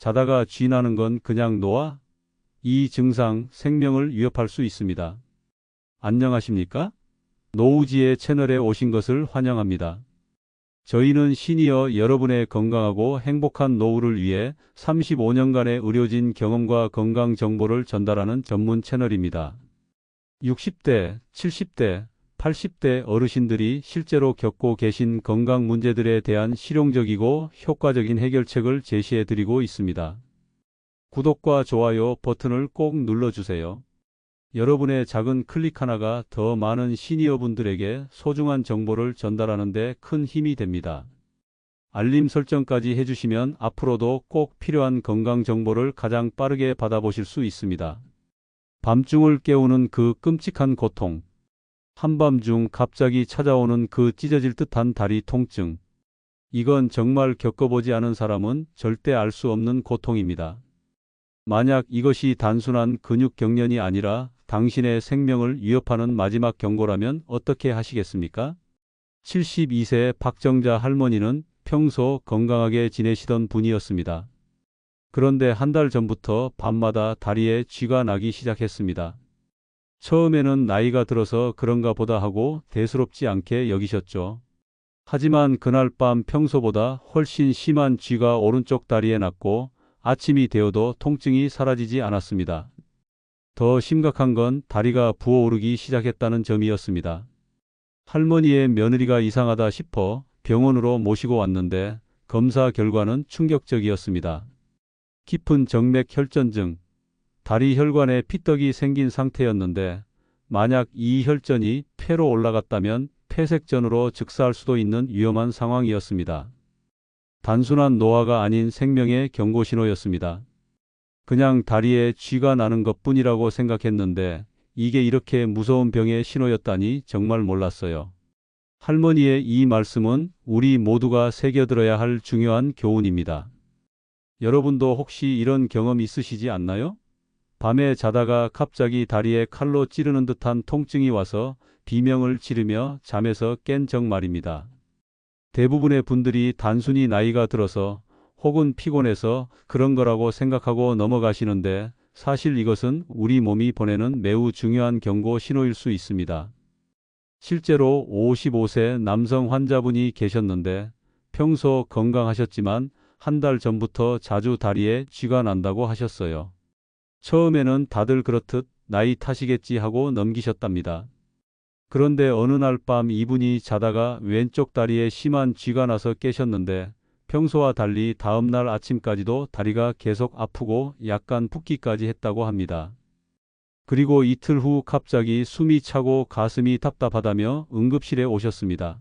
자다가 쥐 나는 건 그냥 노아? 이 증상 생명을 위협할 수 있습니다. 안녕하십니까? 노우지의 채널에 오신 것을 환영합니다. 저희는 시니어 여러분의 건강하고 행복한 노후를 위해 35년간의 의료진 경험과 건강 정보를 전달하는 전문 채널입니다. 60대, 70대, 80대 어르신들이 실제로 겪고 계신 건강 문제들에 대한 실용적이고 효과적인 해결책을 제시해 드리고 있습니다. 구독과 좋아요 버튼을 꼭 눌러주세요. 여러분의 작은 클릭 하나가 더 많은 시니어분들에게 소중한 정보를 전달하는 데 큰 힘이 됩니다. 알림 설정까지 해주시면 앞으로도 꼭 필요한 건강 정보를 가장 빠르게 받아보실 수 있습니다. 밤중을 깨우는 그 끔찍한 고통. 한밤중 갑자기 찾아오는 그 찢어질 듯한 다리 통증. 이건 정말 겪어보지 않은 사람은 절대 알 수 없는 고통입니다. 만약 이것이 단순한 근육 경련이 아니라 당신의 생명을 위협하는 마지막 경고라면 어떻게 하시겠습니까? 72세 박정자 할머니는 평소 건강하게 지내시던 분이었습니다. 그런데 한 달 전부터 밤마다 다리에 쥐가 나기 시작했습니다. 처음에는 나이가 들어서 그런가 보다 하고 대수롭지 않게 여기셨죠. 하지만 그날 밤 평소보다 훨씬 심한 쥐가 오른쪽 다리에 났고 아침이 되어도 통증이 사라지지 않았습니다. 더 심각한 건 다리가 부어오르기 시작했다는 점이었습니다. 할머니의 며느리가 이상하다 싶어 병원으로 모시고 왔는데 검사 결과는 충격적이었습니다. 깊은 정맥 혈전증, 다리 혈관에 피떡이 생긴 상태였는데 만약 이 혈전이 폐로 올라갔다면 폐색전으로 즉사할 수도 있는 위험한 상황이었습니다. 단순한 노화가 아닌 생명의 경고 신호였습니다. 그냥 다리에 쥐가 나는 것 뿐이라고 생각했는데 이게 이렇게 무서운 병의 신호였다니 정말 몰랐어요. 할머니의 이 말씀은 우리 모두가 새겨들어야 할 중요한 교훈입니다. 여러분도 혹시 이런 경험 있으시지 않나요? 밤에 자다가 갑자기 다리에 칼로 찌르는 듯한 통증이 와서 비명을 지르며 잠에서 깬 적 말입니다. 대부분의 분들이 단순히 나이가 들어서 혹은 피곤해서 그런 거라고 생각하고 넘어가시는데 사실 이것은 우리 몸이 보내는 매우 중요한 경고 신호일 수 있습니다. 실제로 55세 남성 환자분이 계셨는데 평소 건강하셨지만 한 달 전부터 자주 다리에 쥐가 난다고 하셨어요. 처음에는 다들 그렇듯 나이 탓이겠지 하고 넘기셨답니다. 그런데 어느 날 밤 이분이 자다가 왼쪽 다리에 심한 쥐가 나서 깨셨는데 평소와 달리 다음날 아침까지도 다리가 계속 아프고 약간 붓기까지 했다고 합니다. 그리고 이틀 후 갑자기 숨이 차고 가슴이 답답하다며 응급실에 오셨습니다.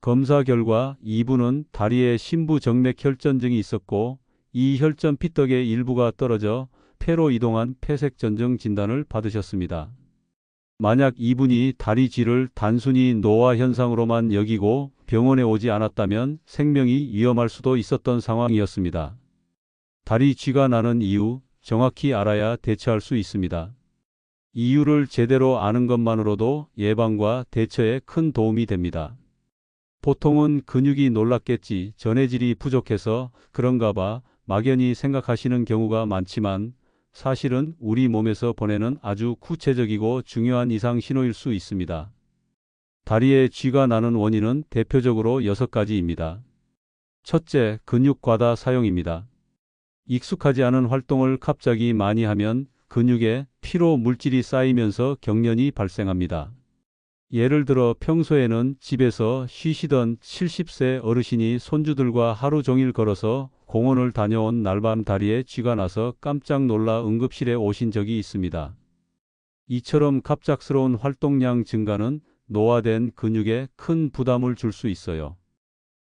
검사 결과 이분은 다리에 심부정맥 혈전증이 있었고 이 혈전 피떡의 일부가 떨어져 폐로 이동한 폐색전증 진단을 받으셨습니다. 만약 이분이 다리 쥐를 단순히 노화 현상으로만 여기고 병원에 오지 않았다면 생명이 위험할 수도 있었던 상황이었습니다. 다리 쥐가 나는 이유 정확히 알아야 대처할 수 있습니다. 이유를 제대로 아는 것만으로도 예방과 대처에 큰 도움이 됩니다. 보통은 근육이 놀랐겠지 전해질이 부족해서 그런가 봐 막연히 생각하시는 경우가 많지만 사실은 우리 몸에서 보내는 아주 구체적이고 중요한 이상 신호일 수 있습니다. 다리에 쥐가 나는 원인은 대표적으로 6가지입니다. 첫째, 근육 과다 사용입니다. 익숙하지 않은 활동을 갑자기 많이 하면 근육에 피로 물질이 쌓이면서 경련이 발생합니다. 예를 들어 평소에는 집에서 쉬시던 70세 어르신이 손주들과 하루 종일 걸어서 공원을 다녀온 날밤 다리에 쥐가 나서 깜짝 놀라 응급실에 오신 적이 있습니다. 이처럼 갑작스러운 활동량 증가는 노화된 근육에 큰 부담을 줄 수 있어요.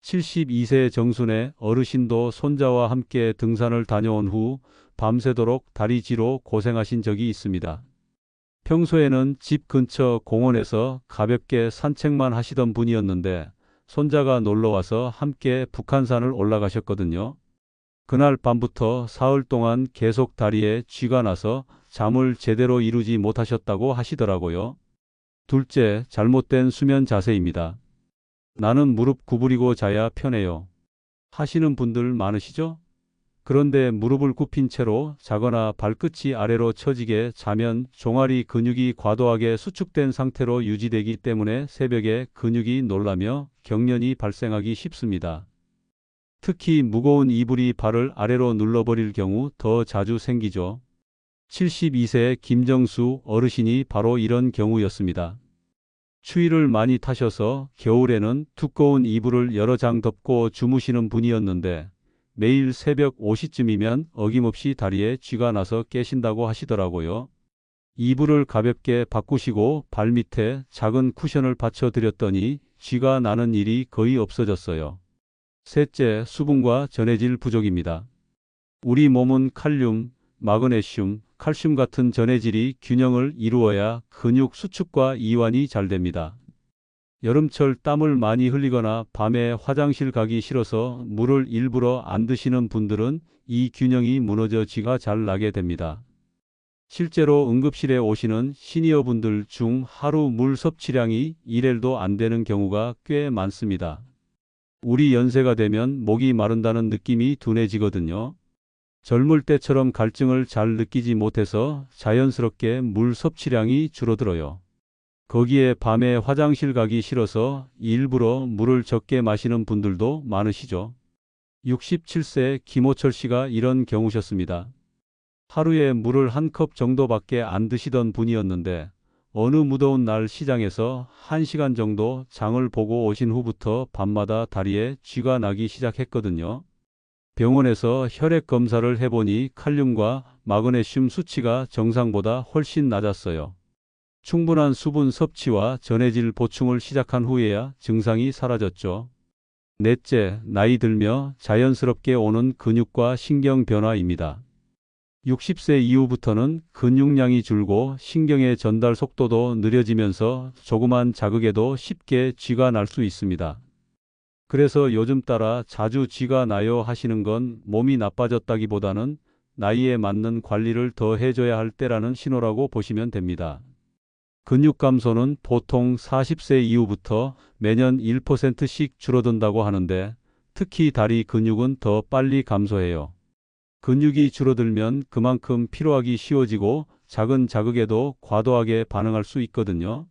72세 정순의 어르신도 손자와 함께 등산을 다녀온 후 밤새도록 다리쥐로 고생하신 적이 있습니다. 평소에는 집 근처 공원에서 가볍게 산책만 하시던 분이었는데 손자가 놀러와서 함께 북한산을 올라가셨거든요. 그날 밤부터 사흘 동안 계속 다리에 쥐가 나서 잠을 제대로 이루지 못하셨다고 하시더라고요. 둘째, 잘못된 수면 자세입니다. 나는 무릎 구부리고 자야 편해요. 하시는 분들 많으시죠? 그런데 무릎을 굽힌 채로 자거나 발끝이 아래로 처지게 자면 종아리 근육이 과도하게 수축된 상태로 유지되기 때문에 새벽에 근육이 놀라며 경련이 발생하기 쉽습니다. 특히 무거운 이불이 발을 아래로 눌러버릴 경우 더 자주 생기죠. 72세의 김정수 어르신이 바로 이런 경우였습니다. 추위를 많이 타셔서 겨울에는 두꺼운 이불을 여러 장 덮고 주무시는 분이었는데 매일 새벽 5시쯤이면 어김없이 다리에 쥐가 나서 깨신다고 하시더라고요. 이불을 가볍게 바꾸시고 발밑에 작은 쿠션을 받쳐드렸더니 쥐가 나는 일이 거의 없어졌어요. 셋째, 수분과 전해질 부족입니다. 우리 몸은 칼륨, 마그네슘, 칼슘 같은 전해질이 균형을 이루어야 근육 수축과 이완이 잘 됩니다. 여름철 땀을 많이 흘리거나 밤에 화장실 가기 싫어서 물을 일부러 안 드시는 분들은 이 균형이 무너져 지가 잘 나게 됩니다. 실제로 응급실에 오시는 시니어분들 중 하루 물 섭취량이 1L도 안 되는 경우가 꽤 많습니다. 우리 연세가 되면 목이 마른다는 느낌이 둔해지거든요. 젊을 때처럼 갈증을 잘 느끼지 못해서 자연스럽게 물 섭취량이 줄어들어요. 거기에 밤에 화장실 가기 싫어서 일부러 물을 적게 마시는 분들도 많으시죠. 67세 김호철 씨가 이런 경우셨습니다. 하루에 물을 한 컵 정도밖에 안 드시던 분이었는데 어느 무더운 날 시장에서 1시간 정도 장을 보고 오신 후부터 밤마다 다리에 쥐가 나기 시작했거든요. 병원에서 혈액 검사를 해보니 칼륨과 마그네슘 수치가 정상보다 훨씬 낮았어요. 충분한 수분 섭취와 전해질 보충을 시작한 후에야 증상이 사라졌죠. 넷째, 나이 들며 자연스럽게 오는 근육과 신경 변화입니다. 60세 이후부터는 근육량이 줄고 신경의 전달 속도도 느려지면서 조그만 자극에도 쉽게 쥐가 날 수 있습니다. 그래서 요즘 따라 자주 쥐가 나요 하시는 건 몸이 나빠졌다기보다는 나이에 맞는 관리를 더 해줘야 할 때라는 신호라고 보시면 됩니다. 근육 감소는 보통 40세 이후부터 매년 1%씩 줄어든다고 하는데 특히 다리 근육은 더 빨리 감소해요. 근육이 줄어들면 그만큼 피로하기 쉬워지고 작은 자극에도 과도하게 반응할 수 있거든요.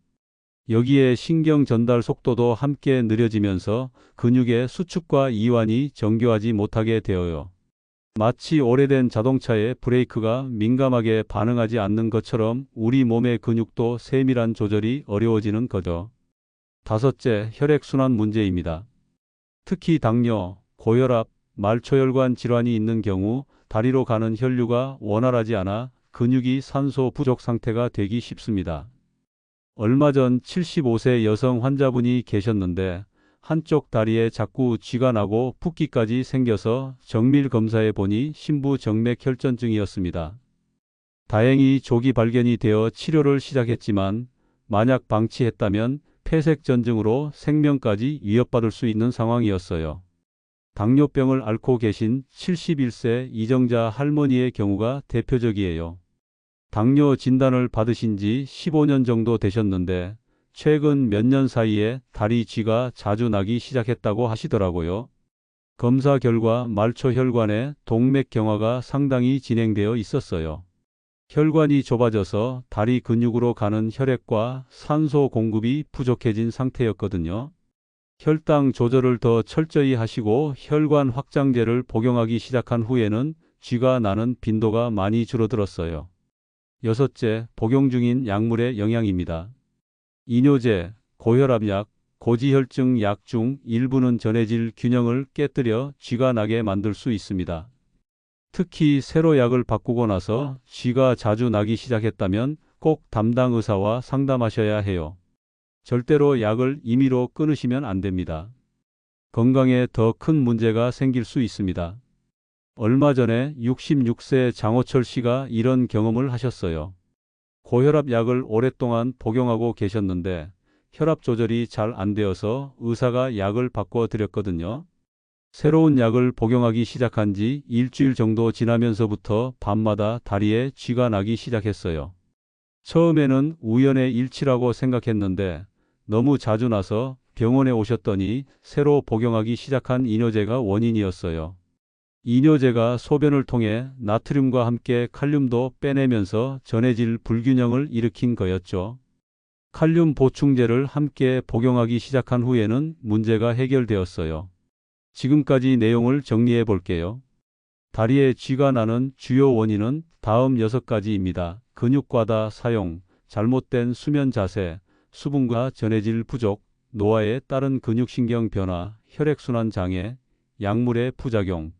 여기에 신경 전달 속도도 함께 느려지면서 근육의 수축과 이완이 정교하지 못하게 되어요. 마치 오래된 자동차의 브레이크가 민감하게 반응하지 않는 것처럼 우리 몸의 근육도 세밀한 조절이 어려워지는 거죠. 다섯째, 혈액순환 문제입니다. 특히 당뇨, 고혈압, 말초혈관 질환이 있는 경우 다리로 가는 혈류가 원활하지 않아 근육이 산소 부족 상태가 되기 쉽습니다. 얼마 전 75세 여성 환자분이 계셨는데 한쪽 다리에 자꾸 쥐가 나고 붓기까지 생겨서 정밀 검사해 보니 신부 정맥 혈전증이었습니다. 다행히 조기 발견이 되어 치료를 시작했지만 만약 방치했다면 폐색 전증으로 생명까지 위협받을 수 있는 상황이었어요. 당뇨병을 앓고 계신 71세 이정자 할머니의 경우가 대표적이에요. 당뇨 진단을 받으신 지 15년 정도 되셨는데 최근 몇 년 사이에 다리 쥐가 자주 나기 시작했다고 하시더라고요. 검사 결과 말초 혈관에 동맥 경화가 상당히 진행되어 있었어요. 혈관이 좁아져서 다리 근육으로 가는 혈액과 산소 공급이 부족해진 상태였거든요. 혈당 조절을 더 철저히 하시고 혈관 확장제를 복용하기 시작한 후에는 쥐가 나는 빈도가 많이 줄어들었어요. 여섯째, 복용 중인 약물의 영향입니다. 이뇨제, 고혈압약, 고지혈증 약 중 일부는 전해질 균형을 깨뜨려 쥐가 나게 만들 수 있습니다. 특히 새로 약을 바꾸고 나서 쥐가 자주 나기 시작했다면 꼭 담당 의사와 상담하셔야 해요. 절대로 약을 임의로 끊으시면 안 됩니다. 건강에 더 큰 문제가 생길 수 있습니다. 얼마 전에 66세 장호철 씨가 이런 경험을 하셨어요. 고혈압 약을 오랫동안 복용하고 계셨는데 혈압 조절이 잘 안 되어서 의사가 약을 바꿔 드렸거든요. 새로운 약을 복용하기 시작한 지 일주일 정도 지나면서부터 밤마다 다리에 쥐가 나기 시작했어요. 처음에는 우연의 일치라고 생각했는데 너무 자주 나서 병원에 오셨더니 새로 복용하기 시작한 이뇨제가 원인이었어요. 이뇨제가 소변을 통해 나트륨과 함께 칼륨도 빼내면서 전해질 불균형을 일으킨 거였죠. 칼륨 보충제를 함께 복용하기 시작한 후에는 문제가 해결되었어요. 지금까지 내용을 정리해 볼게요. 다리에 쥐가 나는 주요 원인은 다음 6가지입니다. 근육과다 사용, 잘못된 수면 자세, 수분과 전해질 부족, 노화에 따른 근육신경 변화, 혈액순환 장애, 약물의 부작용.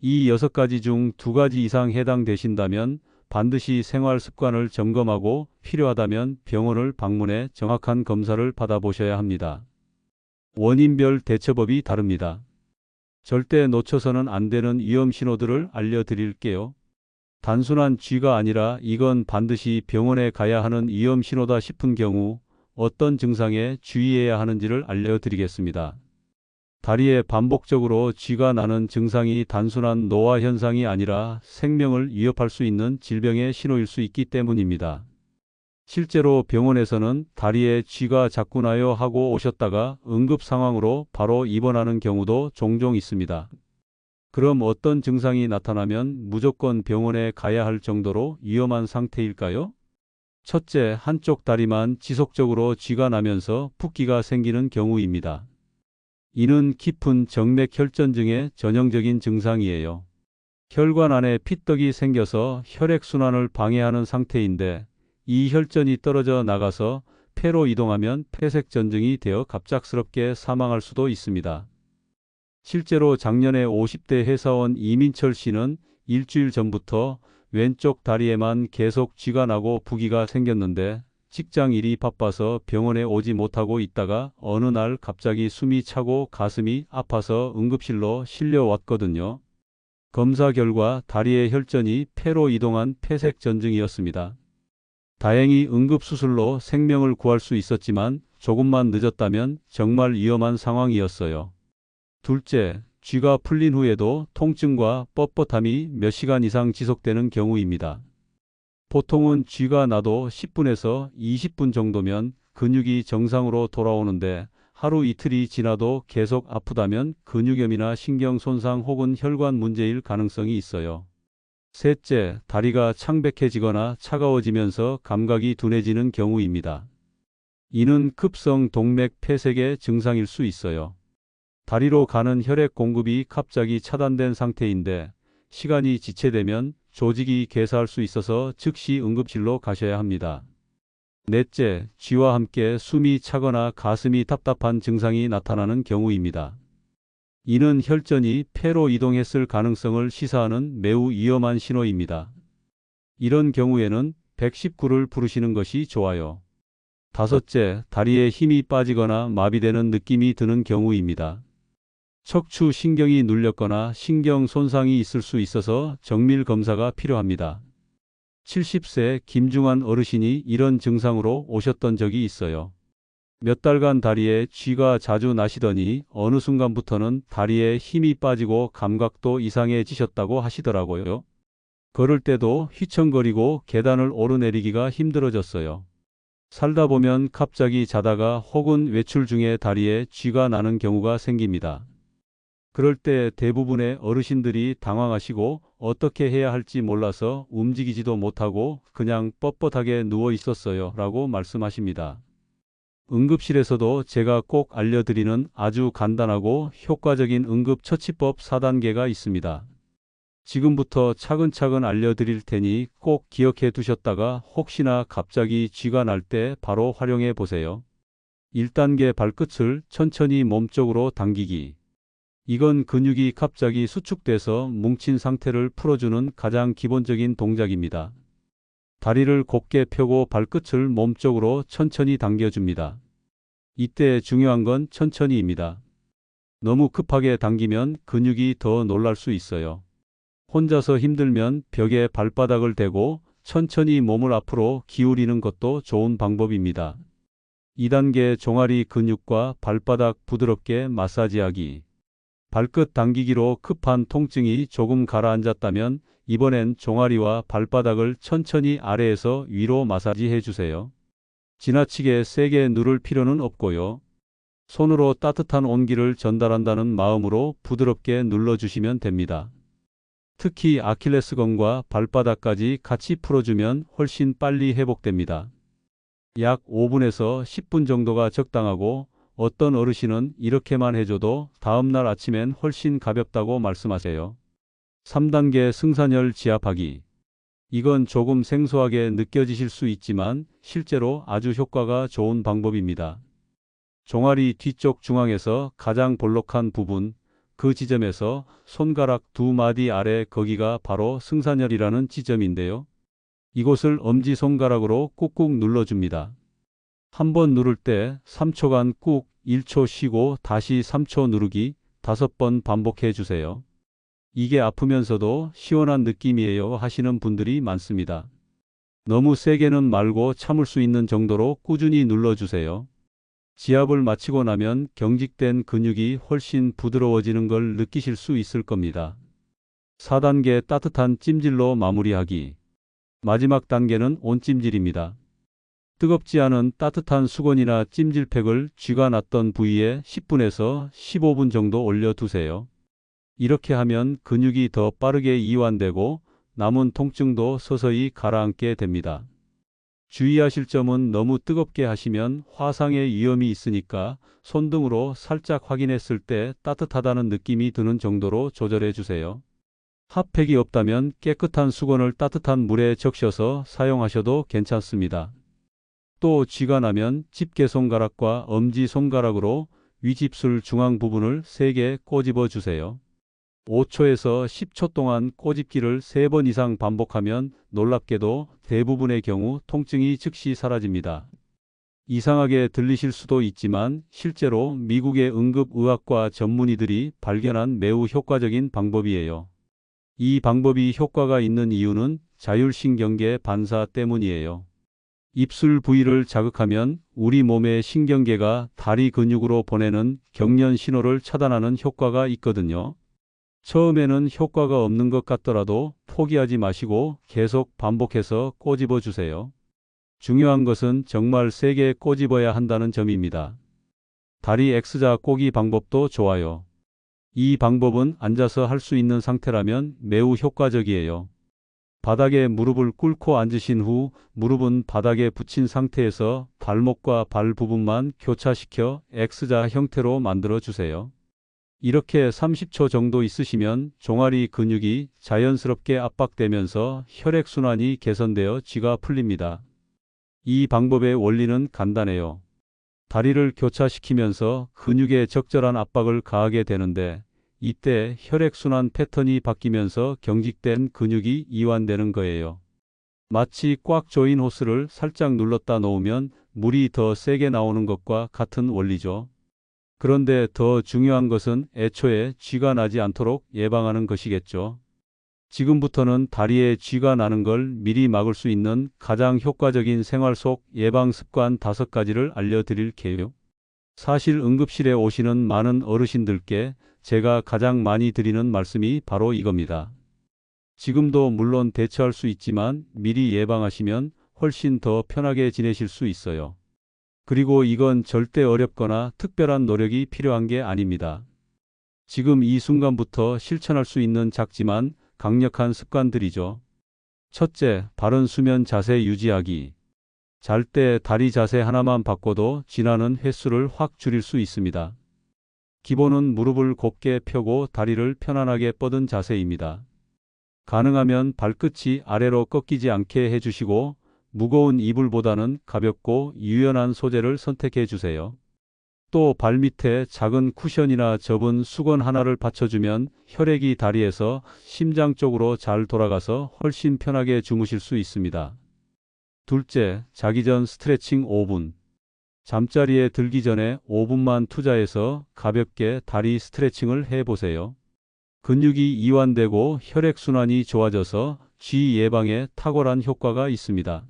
이 6가지 중 2가지 이상 해당되신다면 반드시 생활 습관을 점검하고 필요하다면 병원을 방문해 정확한 검사를 받아보셔야 합니다. 원인별 대처법이 다릅니다. 절대 놓쳐서는 안 되는 위험 신호들을 알려드릴게요. 단순한 쥐가 아니라 이건 반드시 병원에 가야 하는 위험 신호다 싶은 경우 어떤 증상에 주의해야 하는지를 알려드리겠습니다. 다리에 반복적으로 쥐가 나는 증상이 단순한 노화 현상이 아니라 생명을 위협할 수 있는 질병의 신호일 수 있기 때문입니다. 실제로 병원에서는 다리에 쥐가 자꾸 나요 하고 오셨다가 응급 상황으로 바로 입원하는 경우도 종종 있습니다. 그럼 어떤 증상이 나타나면 무조건 병원에 가야 할 정도로 위험한 상태일까요? 첫째, 한쪽 다리만 지속적으로 쥐가 나면서 붓기가 생기는 경우입니다. 이는 깊은 정맥 혈전증의 전형적인 증상이에요. 혈관 안에 피떡이 생겨서 혈액순환을 방해하는 상태인데 이 혈전이 떨어져 나가서 폐로 이동하면 폐색전증이 되어 갑작스럽게 사망할 수도 있습니다. 실제로 작년에 50대 회사원 이민철 씨는 일주일 전부터 왼쪽 다리에만 계속 쥐가 나고 부기가 생겼는데 직장 일이 바빠서 병원에 오지 못하고 있다가 어느 날 갑자기 숨이 차고 가슴이 아파서 응급실로 실려왔거든요. 검사 결과 다리의 혈전이 폐로 이동한 폐색전증이었습니다. 다행히 응급수술로 생명을 구할 수 있었지만 조금만 늦었다면 정말 위험한 상황이었어요. 둘째, 쥐가 풀린 후에도 통증과 뻣뻣함이 몇 시간 이상 지속되는 경우입니다. 보통은 쥐가 나도 10분에서 20분 정도면 근육이 정상으로 돌아오는데 하루 이틀이 지나도 계속 아프다면 근육염이나 신경 손상 혹은 혈관 문제일 가능성이 있어요. 셋째, 다리가 창백해지거나 차가워지면서 감각이 둔해지는 경우입니다. 이는 급성 동맥 폐색의 증상일 수 있어요. 다리로 가는 혈액 공급이 갑자기 차단된 상태인데 시간이 지체되면 조직이 개사할 수 있어서 즉시 응급실로 가셔야 합니다. 넷째, 쥐와 함께 숨이 차거나 가슴이 답답한 증상이 나타나는 경우입니다. 이는 혈전이 폐로 이동했을 가능성을 시사하는 매우 위험한 신호입니다. 이런 경우에는 119를 부르시는 것이 좋아요. 다섯째, 다리에 힘이 빠지거나 마비되는 느낌이 드는 경우입니다. 척추 신경이 눌렸거나 신경 손상이 있을 수 있어서 정밀 검사가 필요합니다. 70세 김중환 어르신이 이런 증상으로 오셨던 적이 있어요. 몇 달간 다리에 쥐가 자주 나시더니 어느 순간부터는 다리에 힘이 빠지고 감각도 이상해지셨다고 하시더라고요. 걸을 때도 휘청거리고 계단을 오르내리기가 힘들어졌어요. 살다 보면 갑자기 자다가 혹은 외출 중에 다리에 쥐가 나는 경우가 생깁니다. 그럴 때 대부분의 어르신들이 당황하시고 어떻게 해야 할지 몰라서 움직이지도 못하고 그냥 뻣뻣하게 누워 있었어요. 라고 말씀하십니다. 응급실에서도 제가 꼭 알려드리는 아주 간단하고 효과적인 응급처치법 4단계가 있습니다. 지금부터 차근차근 알려드릴 테니 꼭 기억해 두셨다가 혹시나 갑자기 쥐가 날 때 바로 활용해 보세요. 1단계 발끝을 천천히 몸쪽으로 당기기. 이건 근육이 갑자기 수축돼서 뭉친 상태를 풀어주는 가장 기본적인 동작입니다. 다리를 곧게 펴고 발끝을 몸쪽으로 천천히 당겨줍니다. 이때 중요한 건 천천히입니다. 너무 급하게 당기면 근육이 더 놀랄 수 있어요. 혼자서 힘들면 벽에 발바닥을 대고 천천히 몸을 앞으로 기울이는 것도 좋은 방법입니다. 2단계 종아리 근육과 발바닥 부드럽게 마사지하기. 발끝 당기기로 급한 통증이 조금 가라앉았다면 이번엔 종아리와 발바닥을 천천히 아래에서 위로 마사지해 주세요. 지나치게 세게 누를 필요는 없고요. 손으로 따뜻한 온기를 전달한다는 마음으로 부드럽게 눌러주시면 됩니다. 특히 아킬레스건과 발바닥까지 같이 풀어주면 훨씬 빨리 회복됩니다. 약 5분에서 10분 정도가 적당하고 어떤 어르신은 이렇게만 해줘도 다음날 아침엔 훨씬 가볍다고 말씀하세요. 3단계 승산혈 지압하기. 이건 조금 생소하게 느껴지실 수 있지만 실제로 아주 효과가 좋은 방법입니다. 종아리 뒤쪽 중앙에서 가장 볼록한 부분, 그 지점에서 손가락 두 마디 아래 거기가 바로 승산혈이라는 지점인데요. 이곳을 엄지손가락으로 꾹꾹 눌러줍니다. 한 번 누를 때 3초간 꾹 1초 쉬고 다시 3초 누르기 5번 반복해 주세요. 이게 아프면서도 시원한 느낌이에요 하시는 분들이 많습니다. 너무 세게는 말고 참을 수 있는 정도로 꾸준히 눌러주세요. 지압을 마치고 나면 경직된 근육이 훨씬 부드러워지는 걸 느끼실 수 있을 겁니다. 4단계 따뜻한 찜질로 마무리하기. 마지막 단계는 온찜질입니다. 뜨겁지 않은 따뜻한 수건이나 찜질팩을 쥐가 났던 부위에 10분에서 15분 정도 올려두세요. 이렇게 하면 근육이 더 빠르게 이완되고 남은 통증도 서서히 가라앉게 됩니다. 주의하실 점은 너무 뜨겁게 하시면 화상의 위험이 있으니까 손등으로 살짝 확인했을 때 따뜻하다는 느낌이 드는 정도로 조절해 주세요. 핫팩이 없다면 깨끗한 수건을 따뜻한 물에 적셔서 사용하셔도 괜찮습니다. 또 쥐가 나면 집게손가락과 엄지손가락으로 위집술 중앙 부분을 세게 꼬집어 주세요. 5초에서 10초 동안 꼬집기를 3번 이상 반복하면 놀랍게도 대부분의 경우 통증이 즉시 사라집니다. 이상하게 들리실 수도 있지만 실제로 미국의 응급의학과 전문의들이 발견한 매우 효과적인 방법이에요. 이 방법이 효과가 있는 이유는 자율신경계 반사 때문이에요. 입술 부위를 자극하면 우리 몸의 신경계가 다리 근육으로 보내는 경련 신호를 차단하는 효과가 있거든요. 처음에는 효과가 없는 것 같더라도 포기하지 마시고 계속 반복해서 꼬집어 주세요. 중요한 것은 정말 세게 꼬집어야 한다는 점입니다. 다리 X자 꼬기 방법도 좋아요. 이 방법은 앉아서 할 수 있는 상태라면 매우 효과적이에요. 바닥에 무릎을 꿇고 앉으신 후 무릎은 바닥에 붙인 상태에서 발목과 발 부분만 교차시켜 X자 형태로 만들어 주세요. 이렇게 30초 정도 있으시면 종아리 근육이 자연스럽게 압박되면서 혈액순환이 개선되어 쥐가 풀립니다. 이 방법의 원리는 간단해요. 다리를 교차시키면서 근육에 적절한 압박을 가하게 되는데 이때 혈액순환 패턴이 바뀌면서 경직된 근육이 이완되는 거예요. 마치 꽉 조인 호스를 살짝 눌렀다 놓으면 물이 더 세게 나오는 것과 같은 원리죠. 그런데 더 중요한 것은 애초에 쥐가 나지 않도록 예방하는 것이겠죠. 지금부터는 다리에 쥐가 나는 걸 미리 막을 수 있는 가장 효과적인 생활 속 예방 습관 다섯 가지를 알려드릴게요. 사실 응급실에 오시는 많은 어르신들께 제가 가장 많이 드리는 말씀이 바로 이겁니다. 지금도 물론 대처할 수 있지만 미리 예방하시면 훨씬 더 편하게 지내실 수 있어요. 그리고 이건 절대 어렵거나 특별한 노력이 필요한 게 아닙니다. 지금 이 순간부터 실천할 수 있는 작지만 강력한 습관들이죠. 첫째, 바른 수면 자세 유지하기. 잘 때 다리 자세 하나만 바꿔도 지나는 횟수를 확 줄일 수 있습니다. 기본은 무릎을 곱게 펴고 다리를 편안하게 뻗은 자세입니다. 가능하면 발끝이 아래로 꺾이지 않게 해주시고 무거운 이불보다는 가볍고 유연한 소재를 선택해 주세요. 또 발밑에 작은 쿠션이나 접은 수건 하나를 받쳐주면 혈액이 다리에서 심장 쪽으로 잘 돌아가서 훨씬 편하게 주무실 수 있습니다. 둘째, 자기 전 스트레칭 5분. 잠자리에 들기 전에 5분만 투자해서 가볍게 다리 스트레칭을 해보세요. 근육이 이완되고 혈액순환이 좋아져서 쥐 예방에 탁월한 효과가 있습니다.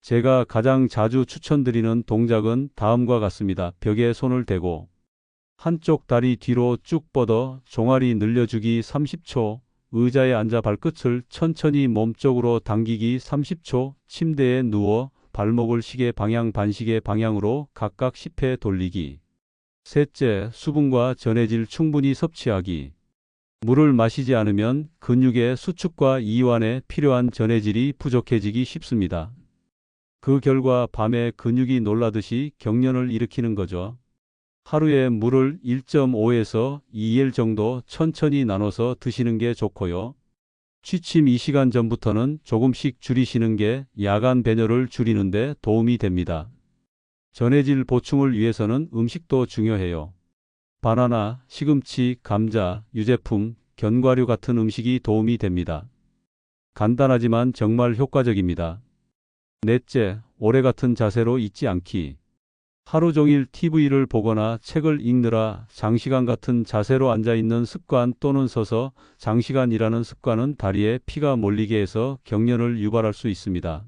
제가 가장 자주 추천드리는 동작은 다음과 같습니다. 벽에 손을 대고 한쪽 다리 뒤로 쭉 뻗어 종아리 늘려주기 30초, 의자에 앉아 발끝을 천천히 몸쪽으로 당기기 30초, 침대에 누워 발목을 시계 방향 반시계 방향으로 각각 10회 돌리기. 셋째, 수분과 전해질 충분히 섭취하기. 물을 마시지 않으면 근육의 수축과 이완에 필요한 전해질이 부족해지기 쉽습니다. 그 결과 밤에 근육이 놀라듯이 경련을 일으키는 거죠. 하루에 물을 1.5에서 2엘 정도 천천히 나눠서 드시는 게 좋고요. 취침 2시간 전부터는 조금씩 줄이시는 게 야간 배뇨를 줄이는 데 도움이 됩니다. 전해질 보충을 위해서는 음식도 중요해요. 바나나, 시금치, 감자, 유제품, 견과류 같은 음식이 도움이 됩니다. 간단하지만 정말 효과적입니다. 넷째, 오래 같은 자세로 있지 않기. 하루 종일 TV를 보거나 책을 읽느라 장시간 같은 자세로 앉아 있는 습관 또는 서서 장시간 일하는 습관은 다리에 피가 몰리게 해서 경련을 유발할 수 있습니다.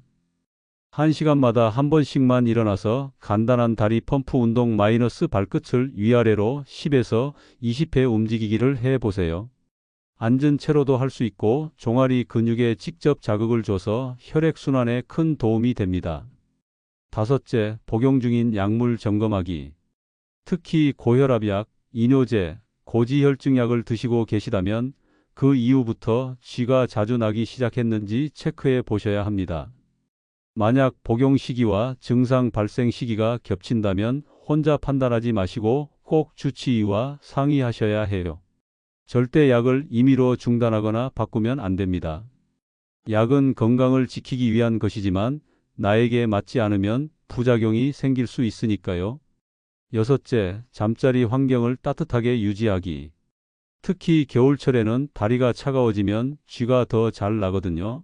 1시간마다 한 번씩만 일어나서 간단한 다리 펌프 운동 마이너스 발끝을 위아래로 10에서 20회 움직이기를 해 보세요. 앉은 채로도 할 수 있고 종아리 근육에 직접 자극을 줘서 혈액순환에 큰 도움이 됩니다. 다섯째, 복용 중인 약물 점검하기. 특히 고혈압약, 이뇨제, 고지혈증약을 드시고 계시다면 그 이후부터 쥐가 자주 나기 시작했는지 체크해 보셔야 합니다. 만약 복용 시기와 증상 발생 시기가 겹친다면 혼자 판단하지 마시고 꼭 주치의와 상의하셔야 해요. 절대 약을 임의로 중단하거나 바꾸면 안 됩니다. 약은 건강을 지키기 위한 것이지만 나에게 맞지 않으면 부작용이 생길 수 있으니까요. 여섯째, 잠자리 환경을 따뜻하게 유지하기. 특히 겨울철에는 다리가 차가워지면 쥐가 더 잘 나거든요.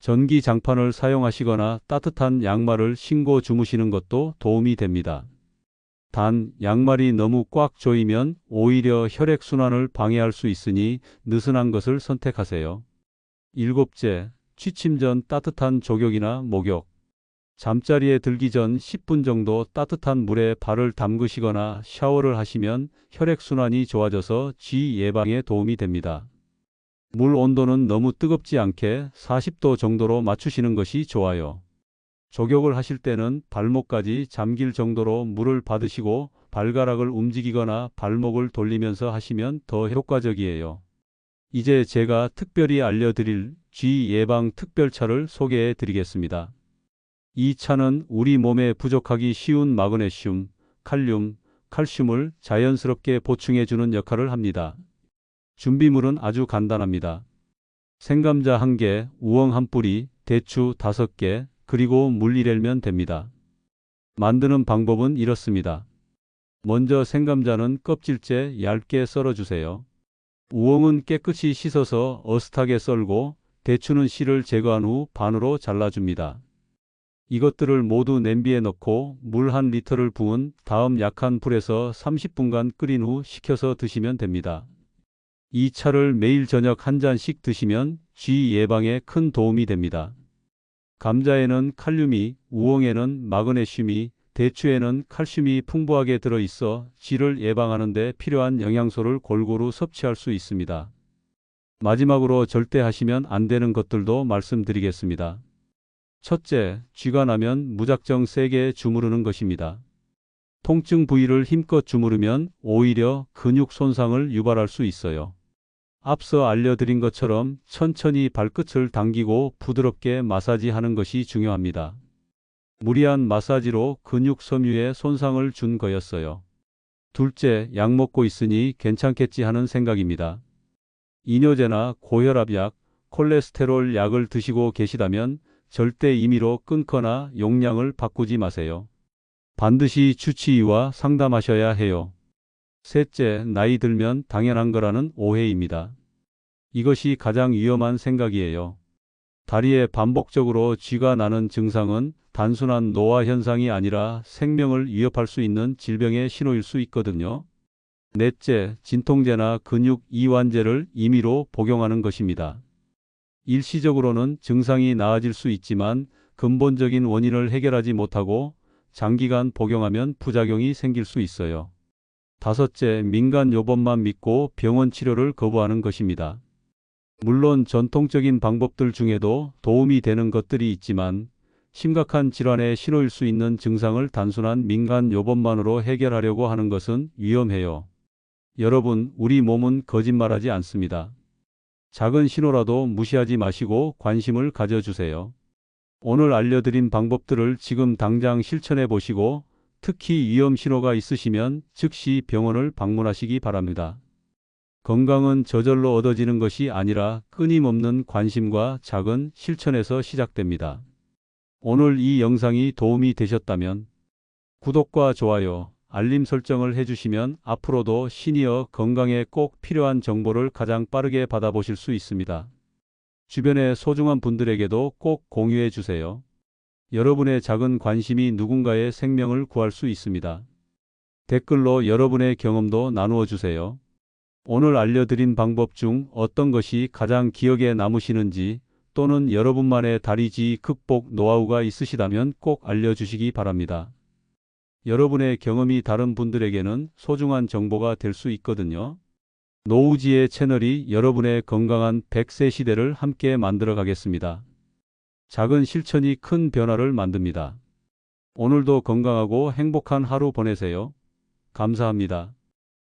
전기 장판을 사용하시거나 따뜻한 양말을 신고 주무시는 것도 도움이 됩니다. 단, 양말이 너무 꽉 조이면 오히려 혈액순환을 방해할 수 있으니 느슨한 것을 선택하세요. 일곱째, 취침 전 따뜻한 족욕이나 목욕. 잠자리에 들기 전 10분 정도 따뜻한 물에 발을 담그시거나 샤워를 하시면 혈액순환이 좋아져서 쥐 예방에 도움이 됩니다. 물 온도는 너무 뜨겁지 않게 40도 정도로 맞추시는 것이 좋아요. 족욕을 하실 때는 발목까지 잠길 정도로 물을 받으시고 발가락을 움직이거나 발목을 돌리면서 하시면 더 효과적이에요. 이제 제가 특별히 알려드릴 쥐 예방 특별차를 소개해 드리겠습니다. 이 차는 우리 몸에 부족하기 쉬운 마그네슘, 칼륨, 칼슘을 자연스럽게 보충해 주는 역할을 합니다. 준비물은 아주 간단합니다. 생감자 1개, 우엉 1뿌리, 대추 5개, 그리고 물 1례면 됩니다. 만드는 방법은 이렇습니다. 먼저 생감자는 껍질째 얇게 썰어주세요. 우엉은 깨끗이 씻어서 어슷하게 썰고 대추는 씨를 제거한 후 반으로 잘라줍니다. 이것들을 모두 냄비에 넣고 물 한 리터를 부은 다음 약한 불에서 30분간 끓인 후 식혀서 드시면 됩니다. 이 차를 매일 저녁 한 잔씩 드시면 쥐 예방에 큰 도움이 됩니다. 감자에는 칼륨이, 우엉에는 마그네슘이, 대추에는 칼슘이 풍부하게 들어있어 쥐를 예방하는 데 필요한 영양소를 골고루 섭취할 수 있습니다. 마지막으로 절대 하시면 안 되는 것들도 말씀드리겠습니다. 첫째, 쥐가 나면 무작정 세게 주무르는 것입니다. 통증 부위를 힘껏 주무르면 오히려 근육 손상을 유발할 수 있어요. 앞서 알려드린 것처럼 천천히 발끝을 당기고 부드럽게 마사지하는 것이 중요합니다. 무리한 마사지로 근육 섬유에 손상을 준 거였어요. 둘째, 약 먹고 있으니 괜찮겠지 하는 생각입니다. 이뇨제나 고혈압약, 콜레스테롤 약을 드시고 계시다면 절대 임의로 끊거나 용량을 바꾸지 마세요. 반드시 주치의와 상담하셔야 해요. 셋째, 나이 들면 당연한 거라는 오해입니다. 이것이 가장 위험한 생각이에요. 다리에 반복적으로 쥐가 나는 증상은 단순한 노화 현상이 아니라 생명을 위협할 수 있는 질병의 신호일 수 있거든요. 넷째, 진통제나 근육 이완제를 임의로 복용하는 것입니다. 일시적으로는 증상이 나아질 수 있지만 근본적인 원인을 해결하지 못하고 장기간 복용하면 부작용이 생길 수 있어요. 다섯째, 민간 요법만 믿고 병원 치료를 거부하는 것입니다. 물론 전통적인 방법들 중에도 도움이 되는 것들이 있지만 심각한 질환의 신호일 수 있는 증상을 단순한 민간 요법만으로 해결하려고 하는 것은 위험해요. 여러분, 우리 몸은 거짓말하지 않습니다. 작은 신호라도 무시하지 마시고 관심을 가져주세요. 오늘 알려드린 방법들을 지금 당장 실천해 보시고 특히 위험 신호가 있으시면 즉시 병원을 방문하시기 바랍니다. 건강은 저절로 얻어지는 것이 아니라 끊임없는 관심과 작은 실천에서 시작됩니다. 오늘 이 영상이 도움이 되셨다면 구독과 좋아요, 알림 설정을 해주시면 앞으로도 시니어 건강에 꼭 필요한 정보를 가장 빠르게 받아보실 수 있습니다. 주변의 소중한 분들에게도 꼭 공유해 주세요. 여러분의 작은 관심이 누군가의 생명을 구할 수 있습니다. 댓글로 여러분의 경험도 나누어 주세요. 오늘 알려드린 방법 중 어떤 것이 가장 기억에 남으시는지 또는 여러분만의 다리지 극복 노하우가 있으시다면 꼭 알려주시기 바랍니다. 여러분의 경험이 다른 분들에게는 소중한 정보가 될 수 있거든요. 노우지의 채널이 여러분의 건강한 100세 시대를 함께 만들어 가겠습니다. 작은 실천이 큰 변화를 만듭니다. 오늘도 건강하고 행복한 하루 보내세요. 감사합니다.